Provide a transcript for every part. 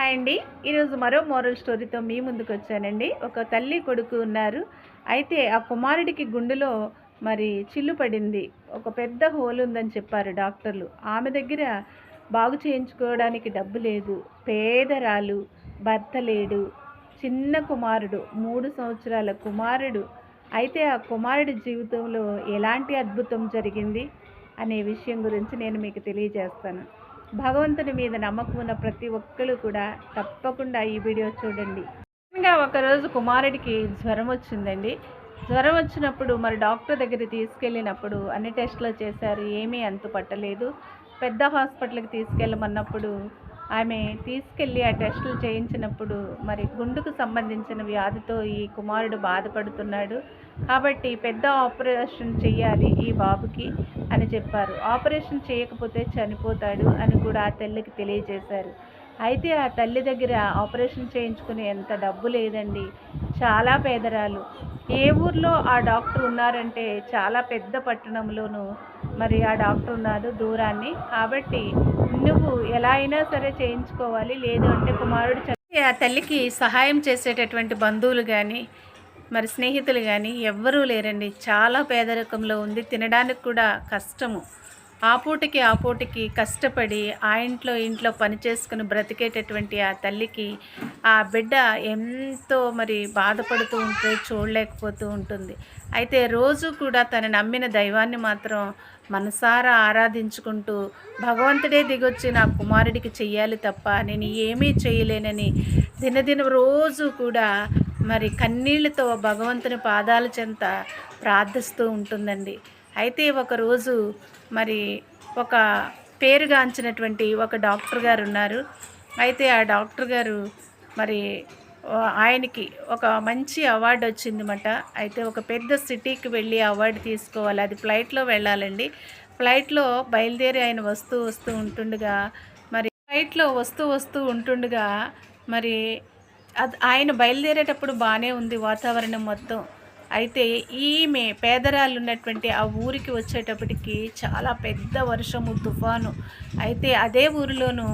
Hi అండి. ఈరోజు మరో మోరల్ స్టోరీతో మీ ముందుకు వచ్చానండి. ఒక తల్లి కొడుకు ఉన్నారు. అయితే ఆ కుమారుడికి గుండెలో మరి చిల్లు పడింది. ఒక పెద్ద హోల్ ఉందని చెప్పారు డాక్టర్లు. ఆమె దగ్గర బాగు చేయించుకోవడానికి డబ్బు లేదు. పేదరాలు భర్త లేడు. చిన్న కుమారుడు మూడు సంవత్సరాల కుమారుడు. అయితే ఆ కుమారుడి జీవితంలో ఎలాంటి అద్భుతం జరిగింది అనే విషయం గురించి నేను మీకు తెలియజేస్తాను. భగవంతుని మీద నమ్మకం ఉన్న ప్రతి ఒక్కరు కూడా తప్పకుండా ఈ వీడియో చూడండి. ఇంకా ఒకరోజు కుమారుడికి జ్వరం వచ్చిందండి. జ్వరం వచ్చినప్పుడు మరి డాక్టర్ దగ్గర తీసుకెళ్ళినప్పుడు అన్ని టెస్టులు చేశారు ఏమీ అంతు పట్టలేదు. పెద్ద హాస్పిటల్కి తీసుకెళ్ళమన్నప్పుడు ఆమె తీసుకెళ్ళి ఆ టెస్టులు చేయించినప్పుడు మరి గుండుకు సంబంధించిన వ్యాధితో ఈ కుమారుడు బాధపడుతున్నాడు. కాబట్టి పెద్ద ఆపరేషన్ చేయాలి ఈ బాబుకి అని చెప్పారు. ఆపరేషన్ చేయకపోతే చనిపోతాడు అని కూడా ఆ తల్లికి తెలియజేశారు. అయితే ఆ తల్లి దగ్గర ఆపరేషన్ చేయించుకునే ఎంత డబ్బు లేదండి. చాలా పేదరాలు. ఏ ఊర్లో ఆ డాక్టర్ ఉన్నారంటే చాలా పెద్ద పట్టణంలోనూ మరి ఆ డాక్టర్ ఉన్నారు దూరాన్ని. కాబట్టి నువ్వు ఎలా అయినా సరే చేయించుకోవాలి. లేదు అంటే కుమారుడు ఆ తల్లికి సహాయం చేసేటటువంటి బంధువులు కానీ మరి స్నేహితులు కానీ ఎవ్వరూ లేరండి. చాలా పేదరికంలో ఉంది. తినడానికి కూడా కష్టము. ఆ పూటకి ఆ పూటకి కష్టపడి ఆ ఇంట్లో ఇంట్లో పని చేసుకుని బ్రతికేటటువంటి ఆ తల్లికి ఆ బిడ్డ ఎంతో మరి బాధపడుతూ ఉంటే చూడలేకపోతూ ఉంటుంది. అయితే రోజు కూడా తను నమ్మిన దైవాన్ని మాత్రం మనసారా ఆరాధించుకుంటూ భగవంతుడే దిగొచ్చి నా కుమారుడికి చెయ్యాలి తప్ప నేను ఏమీ చేయలేనని దినదిన రోజు కూడా మరి కన్నీళ్ళతో భగవంతుని పాదాల చెంత ప్రార్థిస్తూ ఉంటుందండి. అయితే ఒకరోజు మరి ఒక పేరుగాంచినటువంటి ఒక డాక్టర్ గారు ఉన్నారు. అయితే ఆ డాక్టర్ గారు మరి ఆయనకి ఒక మంచి అవార్డు వచ్చిందన్నమాట. అయితే ఒక పెద్ద సిటీకి వెళ్ళి అవార్డు తీసుకోవాలి. అది ఫ్లైట్లో వెళ్ళాలండి. ఫ్లైట్లో బయలుదేరి ఆయన వస్తూ వస్తూ ఉంటుండగా మరి ఫ్లైట్లో వస్తూ వస్తూ ఉంటుండగా మరి అది ఆయన బయలుదేరేటప్పుడు బాగానే ఉంది వాతావరణం మొత్తం. అయితే ఈమె పేదరాలు ఉన్నటువంటి ఆ ఊరికి వచ్చేటప్పటికి చాలా పెద్ద వర్షము తుఫాను. అయితే అదే ఊరిలోనూ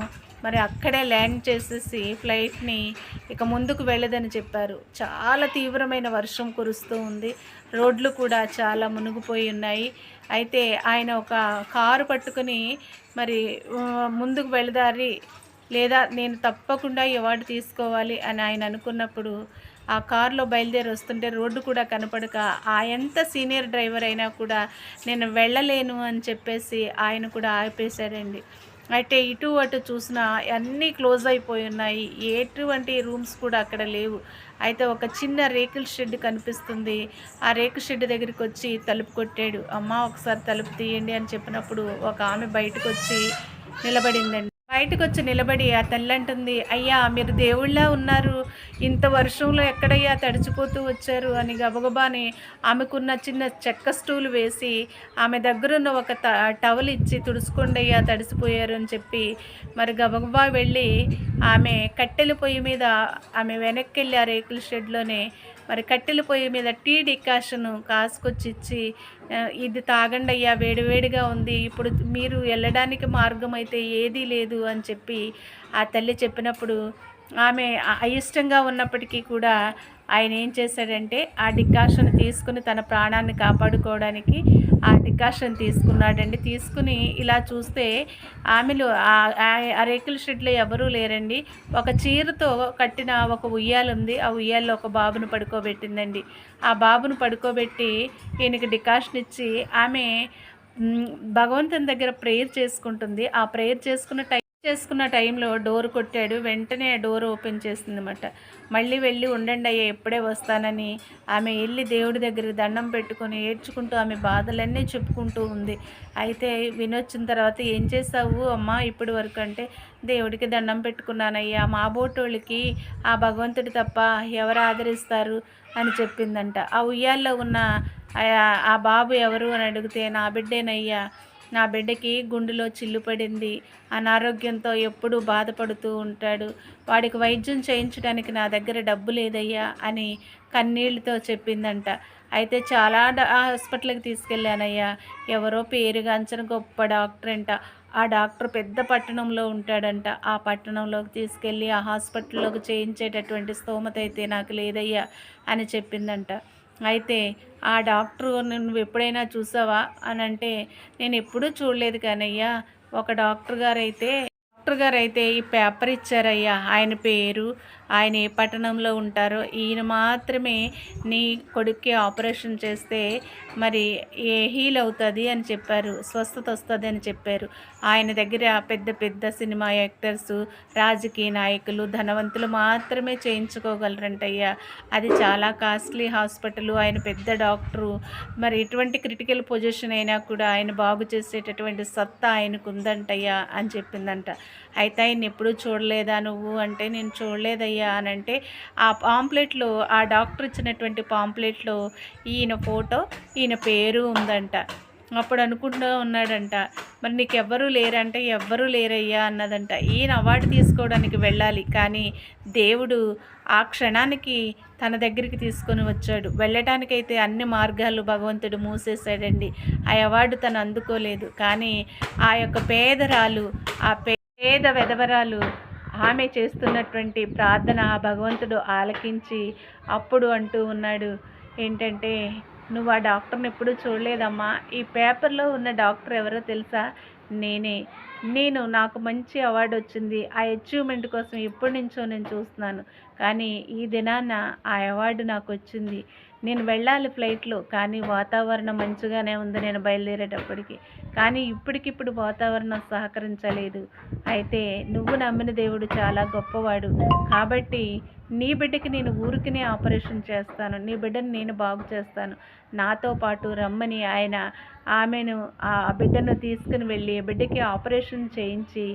మరి అక్కడే ల్యాండ్ చేసేసి ఫ్లైట్ని ఇక ముందుకు వెళ్ళదని చెప్పారు. చాలా తీవ్రమైన వర్షం కురుస్తూ ఉంది. రోడ్లు కూడా చాలా మునిగిపోయి ఉన్నాయి. అయితే ఆయన ఒక కారు పట్టుకుని మరి ముందుకు వెళదారి లేదా నేను తప్పకుండా ఈ అవార్డు తీసుకోవాలి అని ఆయన అనుకున్నప్పుడు ఆ కారులో బయలుదేరి వస్తుంటే రోడ్డు కూడా కనపడక ఆ ఎంత సీనియర్ డ్రైవర్ అయినా కూడా నేను వెళ్ళలేను అని చెప్పేసి ఆయన కూడా ఆపేశారండి. అయితే ఇటు అటు చూసినా అన్నీ క్లోజ్ అయిపోయి ఉన్నాయి. ఎటువంటి రూమ్స్ కూడా అక్కడ లేవు. అయితే ఒక చిన్న రేకుల షెడ్ కనిపిస్తుంది. ఆ రేకు షెడ్ దగ్గరికి వచ్చి తలుపు కొట్టాడు. అమ్మ ఒకసారి తలుపు తీయండి అని చెప్పినప్పుడు ఒక ఆమె బయటకు వచ్చి నిలబడిందండి. బయటకు వచ్చి నిలబడి ఆ తల్లి అంటుంది అయ్యా మీరు దేవుళ్ళ ఉన్నారు. ఇంత వర్షంలో ఎక్కడయ్యా తడిచిపోతూ వచ్చారు? అని గబగబాని ఆమెకున్న చిన్న చెక్క స్టూలు వేసి ఆమె దగ్గరున్న ఒక టవల్ ఇచ్చి తుడుచుకోండి అయ్యా తడిసిపోయారు అని చెప్పి మరి గబగబా వెళ్ళి ఆమె కట్టెల పొయ్యి మీద ఆమె వెనక్కి వెళ్ళి ఆ రేకుల షెడ్లోనే మరి కట్టెల పొయ్యి మీద టీ డికాషన్ కాసుకొచ్చి ఇచ్చి ఇది తాగండి అయ్యా వేడివేడిగా ఉంది ఇప్పుడు మీరు వెళ్ళడానికి మార్గం అయితే ఏదీ లేదు అని చెప్పి ఆ తల్లి చెప్పినప్పుడు ఆమె అయిష్టంగా ఉన్నప్పటికీ కూడా ఆయన ఏం చేశాడంటే ఆ డికాషన్ తీసుకుని తన ప్రాణాన్ని కాపాడుకోవడానికి ఆ డికాషన్ తీసుకున్నాడండి. తీసుకుని ఇలా చూస్తే ఆమెలో ఆ- రేకుల షెడ్లో ఎవరూ లేరండి. ఒక చీరతో కట్టిన ఒక ఉయ్యాలు ఉంది ఆ ఉయ్యాల్లో ఒక బాబును పడుకోబెట్టిందండి. ఆ బాబును పడుకోబెట్టి ఈయనకి డికాషన్ ఇచ్చి ఆమె భగవంతుని దగ్గర ప్రేయర్ చేసుకుంటుంది. ఆ ప్రేయర్ చేసుకున్న టైం చేసుకున్న టైంలో డోర్ కొట్టాడు వెంటనే డోర్ ఓపెన్ చేసింది అనమాట మళ్ళీ వెళ్ళి ఉండండి అయ్యా ఎప్పుడే వస్తానని ఆమె వెళ్ళి దేవుడి దగ్గర దండం పెట్టుకొని ఏడ్చుకుంటూ ఆమె బాధలన్నీ చెప్పుకుంటూ ఉంది. అయితే వినొచ్చిన తర్వాత ఏం చేసావు అమ్మా ఇప్పటి వరకు? అంటే దేవుడికి దండం పెట్టుకున్నానయ్యా మా బోటోళ్ళకి ఆ భగవంతుడు తప్ప ఎవరు ఆదరిస్తారు? అని చెప్పిందంట. ఆ ఉయ్యాల్లో ఉన్న ఆ బాబు ఎవరు అని అడిగితే నా బిడ్డేనయ్యా నా బిడ్డకి గుండెలో చిల్లు పడింది. అనారోగ్యంతో ఎప్పుడూ బాధపడుతూ ఉంటాడు. వాడికి వైద్యం చేయించడానికి నా దగ్గర డబ్బు లేదయ్యా అని కన్నీళ్ళతో చెప్పిందంట. అయితే చాలా హాస్పిటల్కి తీసుకెళ్ళానయ్యా. ఎవరో పేరుగాంచిన గొప్ప డాక్టర్ అంట. ఆ డాక్టర్ పెద్ద పట్టణంలో ఉంటాడంట. ఆ పట్టణంలోకి తీసుకెళ్ళి ఆ హాస్పిటల్లోకి చేయించేటటువంటి స్తోమత అయితే నాకు లేదయ్యా అని చెప్పిందంట. అయితే ఆ డాక్టర్ నువ్వు ఎప్పుడైనా చూసావా? అని అంటే నేను ఎప్పుడూ చూడలేదు కానయ్యా. ఒక డాక్టర్ గారు అయితే డాక్టర్ గారు అయితే ఈ పేపర్ ఇచ్చారయ్యా. ఆయన పేరు ఆయన ఏ పట్టణంలో ఉంటారో ఈయన మాత్రమే నీ కొడుక్కి ఆపరేషన్ చేస్తే మరి ఏ హీల్ అవుతుంది అని చెప్పారు స్వస్థత వస్తుంది అని చెప్పారు. ఆయన దగ్గర పెద్ద పెద్ద సినిమా యాక్టర్స్ రాజకీయ నాయకులు ధనవంతులు మాత్రమే చేయించుకోగలరంటయ్యా. అది చాలా కాస్ట్లీ హాస్పిటల్ ఆయన పెద్ద డాక్టరు. మరి ఎటువంటి క్రిటికల్ పొజిషన్ అయినా కూడా ఆయన బాగు చేసేటటువంటి సత్తా ఆయనకు ఉందంటయ్యా అని చెప్పిందంట. అయితే ఆయన ఎప్పుడు చూడలేదా నువ్వు? అంటే నేను చూడలేదయ్యా అని అంటే ఆ పాంప్లెట్లో ఆ డాక్టర్ ఇచ్చినటువంటి పాంప్లెట్లో ఈయన ఫోటో ఈయన పేరు ఉందంట. అప్పుడు అనుకుంటూ ఉన్నాడంట మరి నీకు ఎవ్వరూ లేరంటే ఎవ్వరూ లేరయ్యా అన్నదంట. ఈయన అవార్డు తీసుకోవడానికి వెళ్ళాలి కానీ దేవుడు ఆ క్షణానికి తన దగ్గరికి తీసుకొని వచ్చాడు. వెళ్ళటానికైతే అన్ని మార్గాలు భగవంతుడు మూసేశాడండి. ఆ అవార్డు తను అందుకోలేదు. కానీ ఆ యొక్క పేదరాలు ఆ పే పేద వెధవరాలు ఆమె చేస్తున్నటువంటి ప్రార్థన ఆ భగవంతుడు ఆలకించి అప్పుడు అంటూ ఉన్నాడు ఏంటంటే నువ్వు ఆ డాక్టర్ని ఎప్పుడూ చూడలేదమ్మా. ఈ పేపర్లో ఉన్న డాక్టర్ ఎవరో తెలుసా? నేనే. నేను నాకు మంచి అవార్డు వచ్చింది. ఆ అచీవ్మెంట్ కోసం ఎప్పటి నుంచో నేను చూస్తున్నాను. కానీ ఈ దినాన ఆ అవార్డు నాకు వచ్చింది. నేను వెళ్ళాలి ఫ్లైట్లో కానీ వాతావరణం మంచిగానే ఉంది నేను బయలుదేరేటప్పటికి కానీ ఇప్పటికిప్పుడు వాతావరణం సహకరించలేదు. అయితే నువ్వు నమ్మిన దేవుడు చాలా గొప్పవాడు. కాబట్టి నీ బిడ్డకి నేను ఊరికినే ఆపరేషన్ చేస్తాను. నీ బిడ్డను నేను బాగు చేస్తాను. నాతో పాటు రమ్మని ఆయన ఆమెను ఆ బిడ్డను తీసుకుని వెళ్ళి బిడ్డకి ఆపరేషన్ చేయించి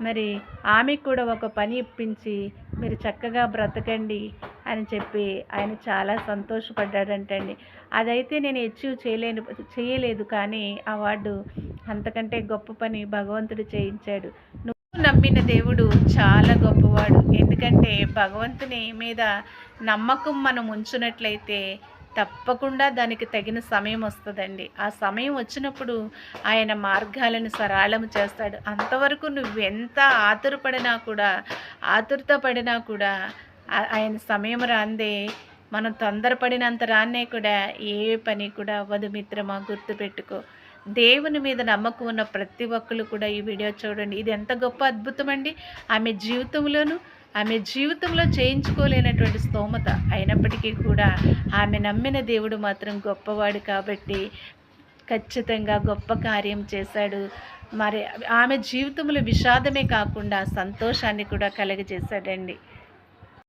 మరి ఆమెకు కూడా ఒక పని ఇప్పించి మీరు చక్కగా బ్రతకండి అని చెప్పి ఆయన చాలా సంతోషపడ్డాడంటండి. అదైతే నేను అచీవ్ చేయలేను చేయలేదు కానీ అవార్డు అంతకంటే గొప్ప పని భగవంతుడు చేయించాడు. నువ్వు నమ్మిన దేవుడు చాలా గొప్పవాడు. ఎందుకంటే భగవంతుని మీద నమ్మకం మనం ఉంచునట్లయితే తప్పకుండా దానికి తగిన సమయం వస్తుందండి. ఆ సమయం వచ్చినప్పుడు ఆయన మార్గాలను సరళం చేస్తాడు. అంతవరకు నువ్వు ఎంత ఆతురపడినా కూడా ఆతురత పడినా కూడా ఆయన సమయం రాందే. మనం తొందరపడినంత రాన్నే కూడా ఏ పని కూడా అవ్వదు మిత్రమా గుర్తుపెట్టుకో. దేవుని మీద నమ్మకం ఉన్న ప్రతి ఒక్కరు కూడా ఈ వీడియో చూడండి. ఇది ఎంత గొప్ప అద్భుతం అండి ఆమె జీవితంలోనూ ఆమె జీవితంలో చేయించుకోలేనటువంటి స్తోమత అయినప్పటికీ కూడా ఆమె నమ్మిన దేవుడు మాత్రం గొప్పవాడు కాబట్టి ఖచ్చితంగా గొప్ప కార్యం చేశాడు. మరి ఆమె జీవితంలో విషాదమే కాకుండా సంతోషాన్ని కూడా కలగజేశాడండి.